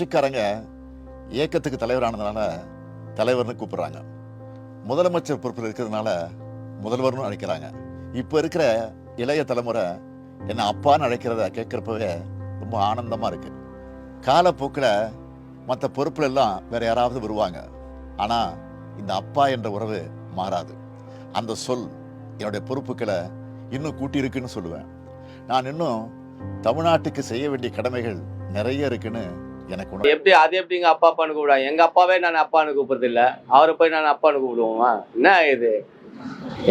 கட்சிக்காரங்க இயக்கத்துக்கு தலைவரானதுனால தலைவர்னு கூப்பிடுறாங்க. முதலமைச்சர் பொறுப்பில் இருக்கிறதுனால முதல்வர்னு அழைக்கிறாங்க. இப்போ இருக்கிற இளைய தலைமுறை என்னை அப்பான்னு அழைக்கிறத கேட்குறப்பவே ரொம்ப ஆனந்தமாக இருக்குது காலப்போக்கில் மற்ற பொறுப்புல எல்லாம் வேறு யாராவது வருவாங்க. ஆனால் இந்த அப்பா என்ற உறவு மாறாது. அந்த சொல் என்னுடைய பொறுப்புகளை இன்னும் கூட்டியிருக்குன்னு சொல்லுவேன். நான் இன்னும் தமிழ்நாட்டுக்கு செய்ய வேண்டிய கடமைகள் நிறைய இருக்குன்னு எனக்கு உணர்வு எப்படி அது எப்படிங்க அப்பா அப்பான்னு கூப்பிடுவாங்க? எங்க அப்பாவே நான் அப்பான்னு கூப்பிடுறது இல்ல அவரை போய் நான் அப்பான்னு கூப்பிடுவோமா? என்ன இது?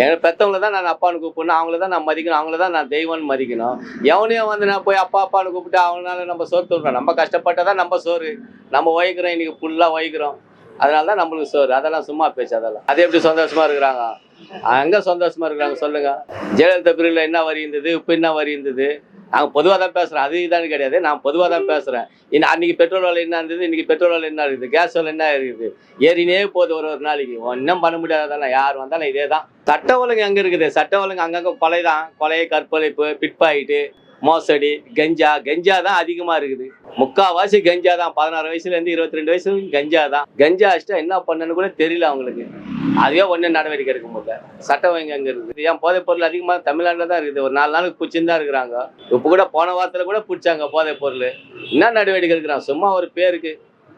எங்க பெத்தவங்கள தான் நான் அப்பான்னு கூப்பிடணும். அவங்கள தான் நான் மதிக்கணும். அவங்கள தான் நான் தெய்வம்னு மதிக்கணும். எவனையும் வந்து நான் போய் அப்பா அப்பான்னு கூப்பிட்டு அவனால நம்ம சோறு தூண்டோம் நம்ம கஷ்டப்பட்டதான் நம்ம சோறு. நம்ம ஒய்க்கிறோம் இன்னைக்கு ஃபுல்லாக ஒய்க்கிறோம் அதனால தான் நம்மளுக்கு சோறு. அதெல்லாம் சும்மா பேச்சு அதெல்லாம். அது எப்படி சந்தோஷமா இருக்கிறாங்க? எங்க சந்தோஷமா இருக்கிறாங்க சொல்லுங்க. ஜெயலலிதா பிரிவில் என்ன வரி இருந்தது? இப்போ என்ன வரி இருந்தது? நாங்கள் பொதுவாக தான் பேசுகிறோம் அது இதான்னு கிடையாது. நான் பொதுவாக தான் பேசுகிறேன் இன்னும் அன்னைக்கு பெட்ரோல் விலை என்ன இருந்தது? இன்னைக்கு பெட்ரோல் விலை என்ன இருக்குது? கேஸ் விலை என்ன இருக்குது? ஏறினே போகுது ஒரு ஒரு நாளைக்கு. ஒன்றும் பண்ண முடியாததானே யார் வந்தாலும் இதே தான் சட்ட ஒழுங்கு எங்கே இருக்குது? சட்ட ஒழுங்கு அங்கங்கே கொலை தான் கொலை கற்பழிப்பு பிட்பாயிட்டு. மோசடி கஞ்சா கஞ்சா தான் அதிகமாக இருக்குது. முக்காவாசி கஞ்சா தான். பதினாறு வயசுலேருந்து இருபத்தி ரெண்டு வயசு கஞ்சா தான். கஞ்சா அடிச்சுட்டா என்ன பண்ணணும்னு கூட தெரியல அவங்களுக்கு. அதுவே ஒன்றும் நடவடிக்கை எடுக்க முடியல. சட்டம் எங்க அங்கே இருக்குது ஏன் போதைப் பொருள் அதிகமாக தமிழ்நாட்டில் தான் இருக்குது. ஒரு நாலு நாளுக்கு பிடிச்சின்னு தான் இருக்கிறாங்க. இப்போ கூட போன வாரத்தில் கூட பிடிச்சாங்க போதைப் பொருள். என்ன நடவடிக்கை எடுக்கிறான்? சும்மா ஒரு பேருக்கு.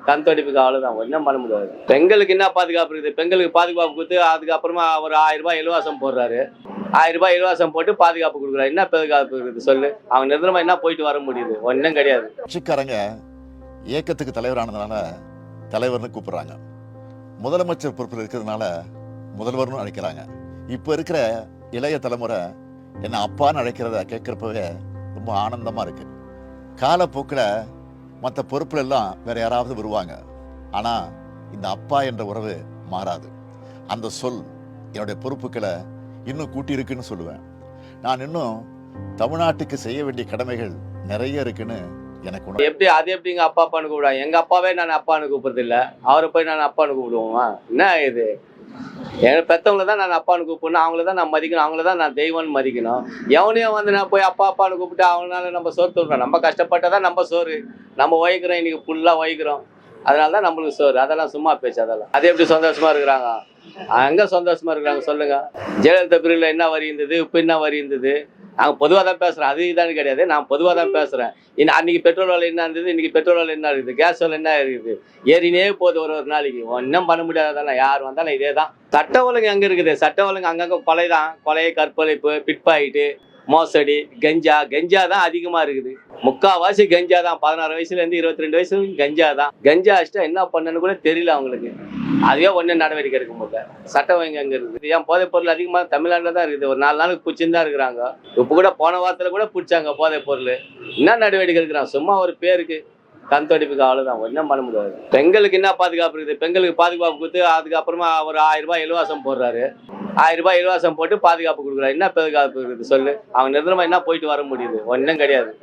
கண் துடைப்புக்கு அவ்வளோதான் ஒன்றும் பண்ண முடியாது? பெண்களுக்கு என்ன பாதுகாப்பு இருக்குது? பெண்களுக்கு பாதுகாப்பு கொடுத்து அதுக்கப்புறமா ஒரு ஆயிரம் ரூபாய் இலவசம் போடுறாரு. ஆயிரம் ரூபாய் இலவசம் போட்டு பாதுகாப்பு கொடுக்குறாரு. என்ன பாதுகாப்பு இருக்குது சொல்லு? அவங்க நிரந்தரமாக என்ன போயிட்டு வர முடியுது? ஒன்றும் கிடையாது. கட்சிக்காரங்க இயக்கத்துக்கு தலைவரானதுனால தலைவர்னு கூப்பிடுறாங்க. முதலமைச்சர் பொறுப்பில் இருக்கிறதுனால முதல்வர்னு அழைக்கிறாங்க. இப்போ இருக்கிற இளைய தலைமுறை என்னை அப்பான்னு அழைக்கிறத கேட்குறப்பவே ரொம்ப ஆனந்தமாக இருக்குது காலப்போக்கில் மற்ற பொறுப்புல எல்லாம் வேற யாராவது வருவாங்க. ஆனால் இந்த அப்பா என்ற உறவு மாறாது. அந்த சொல் என்னுடைய பொறுப்புகளை இன்னும் கூட்டியிருக்குன்னு சொல்லுவேன். நான் இன்னும் தமிழ்நாட்டுக்கு செய்ய வேண்டிய கடமைகள் நிறைய இருக்குன்னு எனக்கு உணர்வு. எப்படி அது எப்படிங்க அப்பா அப்பான்னு கூப்பிடுவாங்க? எங்க அப்பாவே நான் அப்பான்னு கூப்பிடுறதில்ல. அவரை போய் நான் அப்பான்னு கூப்பிடுவோமா? என்ன இது? என் பெற்றவங்கள தான் நான் அப்பான்னு கூப்பிடணும். அவங்கள தான் நான் மதிக்கணும். அவங்கள தான் நான் தெய்வம்னு மதிக்கணும். எவனையும் வந்து நான் போய் அப்பா அப்பான்னு கூப்பிட்டு அவனால நம்ம சோறு தோல்றோம் நம்ம கஷ்டப்பட்டால் தான் நம்ம சோறு. நம்ம உழைக்கிறோம் இன்னைக்கு ஃபுல்லாக உழைக்கிறோம். அதனால தான் நம்மளுக்கு சோறு. அதெல்லாம் சும்மா பேச்சு அதெல்லாம். அது எப்படி சந்தோஷமாக இருக்கிறாங்க? அங்கே சந்தோஷமாக இருக்கிறாங்க சொல்லுங்கள் ஜெயலலிதா பிரிவில் என்ன வரி இருந்தது? இப்போ என்ன வரி இருந்தது? நாங்கள் பொதுவாக தான் பேசுகிறோம் அது இதான்னு கிடையாது. நான் பொதுவாக தான் பேசுகிறேன் இன்னும் அன்னைக்கு பெட்ரோல் விலை என்ன இருந்தது? இன்னைக்கு பெட்ரோல் விலை என்ன இருக்குது? கேஸ் விலை என்ன இருக்குது? ஏறினே போகுது ஒரு ஒரு நாளைக்கு. ஒன்றும் பண்ண முடியாததானே யார் வந்தாலும் இதே தான் சட்ட ஒழுங்கு எங்கே இருக்குது? சட்ட ஒழுங்கு அங்கங்கே கொலை தான் கொலை கற்பழிப்பு பிட்பாயிட்டு. மோசடி கஞ்சா கஞ்சா தான் அதிகமாக இருக்குது. முக்காவாசி கஞ்சா தான் பதினாறு வயசுலேருந்து இருபத்தி ரெண்டு வயசு கஞ்சா தான் கஞ்சா அடிச்சுட்டா என்ன பண்ணணும்னு கூட தெரியல அவங்களுக்கு. அதுவே ஒன்றும் நடவடிக்கை எடுக்க முடியல. சட்டம் எங்க அங்கே இருக்குது ஏன் போதைப் பொருள் அதிகமாக தமிழ்நாட்டில் தான் இருக்குது. ஒரு நாலு நாளுக்கு பிடிச்சின்னு தான் இருக்கிறாங்க. இப்போ கூட போன வாரத்தில் கூட பிடிச்சாங்க போதைப் பொருள். என்ன நடவடிக்கை எடுக்கிறான்? சும்மா ஒரு பேருக்கு கண் துடைப்புக்கு அவ்வளோதான் ஒன்றும் பண்ண முடியாது. பெண்களுக்கு என்ன பாதுகாப்பு இருக்குது? பெண்களுக்கு பாதுகாப்பு கொடுத்து அதுக்கப்புறமா ஒரு ஆயிரம் ரூபாய் இலவசம் போடுறாரு. ஆயிரம் ரூபாய் இலவசம் போட்டு பாதுகாப்பு கொடுக்குறாரு. என்ன பாதுகாப்பு இருக்குது? சொல்லு. அவங்க நிரந்தரமா என்ன போயிட்டு வர முடியுது? ஒன்றும் கிடையாது.